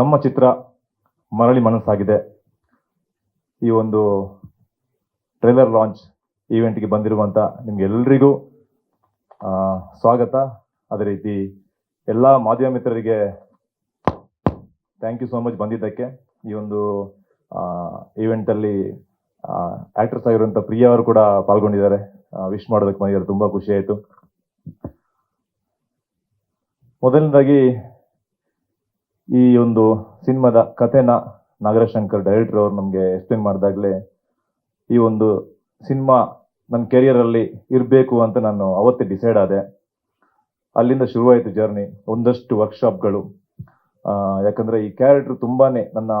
ನಮ್ಮ ಚಿತ್ರ ಮರಳಿ ಮನಸ್ಸಾಗಿದೆ. ಈ ಒಂದು ಟ್ರೈಲರ್ ಲಾಂಚ್ ಈವೆಂಟ್ಗೆ ಬಂದಿರುವಂಥ ನಿಮಗೆಲ್ಲರಿಗೂ ಸ್ವಾಗತ. ಅದೇ ರೀತಿ ಎಲ್ಲ ಮಾಧ್ಯಮ ಮಿತ್ರರಿಗೆ ಥ್ಯಾಂಕ್ ಯು ಸೋ ಮಚ್ ಬಂದಿದ್ದಕ್ಕೆ. ಈ ಒಂದು ಈವೆಂಟಲ್ಲಿ ಆ್ಯಕ್ಟ್ರೆಸ್ ಆಗಿರುವಂಥ ಪ್ರಿಯಾ ಅವರು ಕೂಡ ಪಾಲ್ಗೊಂಡಿದ್ದಾರೆ. ವಿಶ್ ಮಾಡೋದಕ್ಕೆ ಬಂದಿದ್ದಾರೆ ತುಂಬ ಖುಷಿ ಆಯ್ತು. ಮೊದಲನೇದಾಗಿ ಈ ಒಂದು ಸಿನಿಮಾದ ಕಥೆನ ನಾಗರಶಂಕರ್ ಶಂಕರ್ ಡೈರೆಕ್ಟರ್ ಅವರು ನಮಗೆ ಎಕ್ಸ್ಪ್ಲೇನ್ ಮಾಡಿದಾಗಲೇ ಈ ಒಂದು ಸಿನಿಮಾ ನನ್ನ ಕೆರಿಯರ್ ಅಲ್ಲಿ ಇರಬೇಕು ಅಂತ ನಾನು ಅವತ್ತೇ ಡಿಸೈಡ್ ಆದೆ. ಅಲ್ಲಿಂದ ಶುರುವಾಯಿತು ಜರ್ನಿ ಒಂದಷ್ಟು ವರ್ಕ್ಶಾಪ್ಗಳು ಯಾಕಂದ್ರೆ ಈ ಕ್ಯಾರೆಕ್ಟರ್ ತುಂಬಾನೇ ನನ್ನ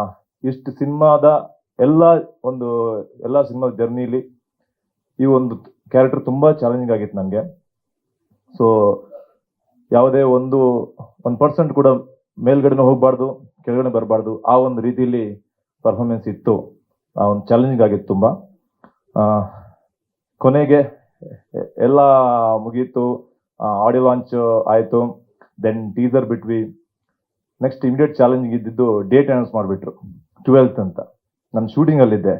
ಇಷ್ಟು ಸಿನಿಮಾದ ಎಲ್ಲ ಒಂದು ಎಲ್ಲ ಸಿನಿಮಾದ ಜರ್ನಿಲಿ ಈ ಒಂದು ಕ್ಯಾರೆಕ್ಟರ್ ತುಂಬಾ ಚಾಲೆಂಜಿಂಗ್ ಆಗಿತ್ತು ನನಗೆ. ಸೊ ಯಾವುದೇ ಒಂದು ಒಂದು ಪರ್ಸೆಂಟ್ ಕೂಡ ಮೇಲ್ಗಡೆನೂ ಹೋಗಬಾರ್ದು ಕೆಳಗಡೆ ಬರಬಾರ್ದು. ಆ ಒಂದು ರೀತಿಯಲ್ಲಿ ಪರ್ಫಾರ್ಮೆನ್ಸ್ ಇತ್ತು. ಆ ಒಂದು ಚಾಲೆಂಜಿಂಗ್ ಆಗಿತ್ತು ತುಂಬ. ಕೊನೆಗೆ ಎಲ್ಲ ಮುಗೀತು. ಆಡಿಯೋ ಲಾಂಚ್ ಆಯಿತು. ದೆನ್ ಟೀಸರ್ ಬಿಟ್ವಿ. ನೆಕ್ಸ್ಟ್ ಇಮಿಡಿಯೇಟ್ ಚಾಲೆಂಜಿಂಗ್ ಇದ್ದಿದ್ದು ಡೇಟ್ ಅನೌನ್ಸ್ ಮಾಡಿಬಿಟ್ರು. ಟ್ವೆಲ್ತ್ ಅಂತ. ನಾನು ಶೂಟಿಂಗಲ್ಲಿದ್ದೆ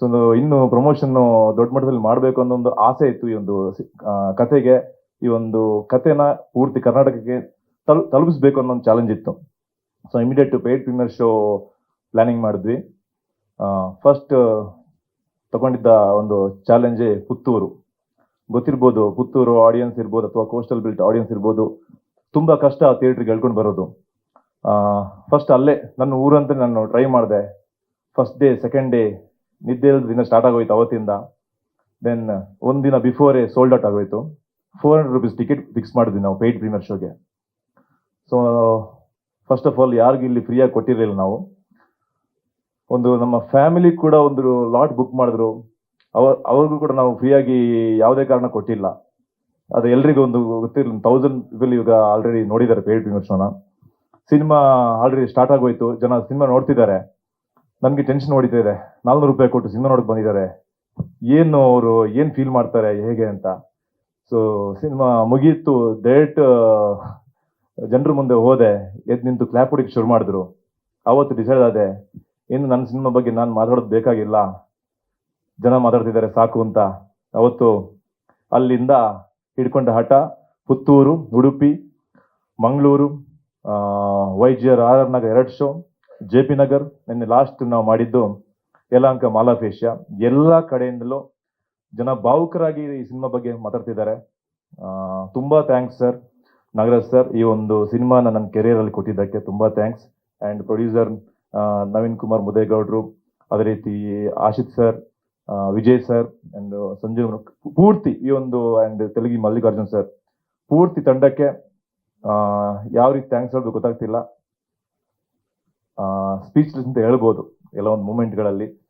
ಸೊ ಇನ್ನು ಪ್ರಮೋಷನ್ ದೊಡ್ಡ ಮಟ್ಟದಲ್ಲಿ ಮಾಡಬೇಕು ಅನ್ನೋ ಒಂದು ಆಸೆ ಇತ್ತು ಈ ಒಂದು ಕಥೆಗೆ ಈ ಒಂದು ಕಥೆನ ಪೂರ್ತಿ ಕರ್ನಾಟಕಕ್ಕೆ ತಲು, ತಲುಪಿಸ್ಬೇಕು ಅನ್ನೋ ಒಂದು ಚಾಲೆಂಜ್ ಇತ್ತು. So immediate paid premiere show planning ಮಾಡಿದ್ವಿ. ಫಸ್ಟ್ ತಗೊಂಡಿದ್ದ ಒಂದು ಚಾಲೆಂಜೇ ಪುತ್ತೂರು. ಗೊತ್ತಿರ್ಬೋದು, ಪುತ್ತೂರು ಆಡಿಯನ್ಸ್ ಇರ್ಬೋದು ಅಥವಾ ಕೋಸ್ಟಲ್ ಬಿಲ್ಟ್ ಆಡಿಯನ್ಸ್ ಇರ್ಬೋದು. ತುಂಬ ಕಷ್ಟ ಥಿಯೇಟ್ರಿಗೆ ಹೇಳ್ಕೊಂಡು ಬರೋದು. ಫಸ್ಟ್ ಅಲ್ಲೇ ನನ್ನ ಊರಂತ ನಾನು ಟ್ರೈ ಮಾಡಿದೆ. ಫಸ್ಟ್ ಡೇ ಸೆಕೆಂಡ್ ಡೇ ನಿದ್ದೆ ದಿನ ಸ್ಟಾರ್ಟ್ ಆಗೋಯ್ತು ಅವತ್ತಿಂದ. ದೆನ್ ಒಂದಿನ ಬಿಫೋರೇ ಸೋಲ್ಡ್ ಔಟ್ ಆಗೋಯ್ತು. Four hundred rupees ticket fix ಮಾಡಿದ್ವಿ ನಾವು ಪೇಯ್ಡ್ ಪ್ರೀಮಿಯರ್ ಶೋಗೆ ಸೊ ಫಸ್ಟ್ ಆಫ್ ಆಲ್ ಯಾರಿಗೂ ಇಲ್ಲಿ ಫ್ರೀಯಾಗಿ ಕೊಟ್ಟಿರಲಿಲ್ಲ ನಾವು. ಒಂದು ನಮ್ಮ ಫ್ಯಾಮಿಲಿ ಕೂಡ ಒಂದು ಲಾಟ್ ಬುಕ್ ಮಾಡಿದ್ರು. ಅವ, ಅವ್ರಿಗೂ ಕೂಡ ನಾವು ಫ್ರೀಯಾಗಿ ಯಾವುದೇ ಕಾರಣ ಕೊಟ್ಟಿಲ್ಲ. ಅದು ಎಲ್ರಿಗೂ ಒಂದು ಗೊತ್ತಿರಲಿಲ್ಲ ತೌಸಂಡ್ ಪೀಪಲ್ ಈಗ ಆಲ್ರೆಡಿ ನೋಡಿದ್ದಾರೆ ಪೇಡ್ ಪ್ರೀಮಿಯರ್ ಶೋನ ಸಿನಿಮಾ ಆಲ್ರೆಡಿ ಸ್ಟಾರ್ಟ್ ಆಗೋಯ್ತು. ಜನ ಸಿನಿಮಾ ನೋಡ್ತಿದ್ದಾರೆ. ನನಗೆ ಟೆನ್ಷನ್ ಹೊಡಿತಾ ಇದೆ. ನಾಲ್ನೂರು ರೂಪಾಯಿ ಕೊಟ್ಟು ಸಿನಿಮಾ ನೋಡಕ್ಕೆ ಬಂದಿದ್ದಾರೆ. ಏನು ಅವರು ಏನು ಫೀಲ್ ಮಾಡ್ತಾರೆ, ಹೇಗೆ ಅಂತ. ಸೊ ಸಿನಿಮಾ ಮುಗಿಯಿತು ಡೈರೆಕ್ಟ್ ಜನರ ಮುಂದೆ ಹೋದೆ ಎದ್ದು ನಿಂತು ಕ್ಲಾಪ್ ಹೊಡಿಕ್ ಶುರು ಮಾಡಿದ್ರು. ಅವತ್ತು ಡಿಸೈಡ್ ಆದೆ, ಇನ್ನು ನನ್ನ ಸಿನಿಮಾ ಬಗ್ಗೆ ನಾನು ಮಾತಾಡೋದು ಬೇಕಾಗಿಲ್ಲ. ಜನ ಮಾತಾಡ್ತಿದ್ದಾರೆ, ಸಾಕು ಅಂತ. ಅವತ್ತು ಅಲ್ಲಿಂದ ಹಿಡ್ಕೊಂಡ ಹಠ, Puttur, Udupi, Mangaluru Y G R R Nagar ಎರಡು ಶೋ, ಜೆ ಪಿ ನಗರ್, ನಿನ್ನೆ ಲಾಸ್ಟ್ ನಾವು ಮಾಡಿದ್ದು ಯಲಹಂಕ ಮಾಲಾಫೇಶಿಯ. ಎಲ್ಲ ಕಡೆಯಿಂದಲೂ ಜನ ಭಾವುಕರಾಗಿ ಈ ಸಿನಿಮಾ ಬಗ್ಗೆ ಮಾತಾಡ್ತಿದ್ದಾರೆ. ತುಂಬಾ ಥ್ಯಾಂಕ್ಸ್ ಸರ್ ನಾಗರಾಜ್ ಸರ್, ಈ ಒಂದು ಸಿನಿಮಾನ ನನ್ನ ಕೆರಿಯರ್ ಅಲ್ಲಿ ಕೊಟ್ಟಿದ್ದಕ್ಕೆ ತುಂಬಾ thanks. And producer Naveen Kumar ಮುದೇಗೌಡರು, ಅದೇ ರೀತಿ Ashith sir Vijay sir, and Sanjeev ಪೂರ್ತಿ ಈ ಒಂದು, ಅಂಡ್ ತೆಲುಗಿ ಮಲ್ಲಿಕಾರ್ಜುನ್ ಸರ್, ಪೂರ್ತಿ ತಂಡಕ್ಕೆ ಯಾವ ರೀತಿ ಥ್ಯಾಂಕ್ಸ್ ಹೇಳೋದು ಗೊತ್ತಾಗ್ತಿಲ್ಲ. ಸ್ಪೀಚ್ಲೆಸ್ ಅಂತ ಹೇಳ್ಬೋದು, ಎಲ್ಲ ಒಂದು ಮೂಮೆಂಟ್ಗಳಲ್ಲಿ.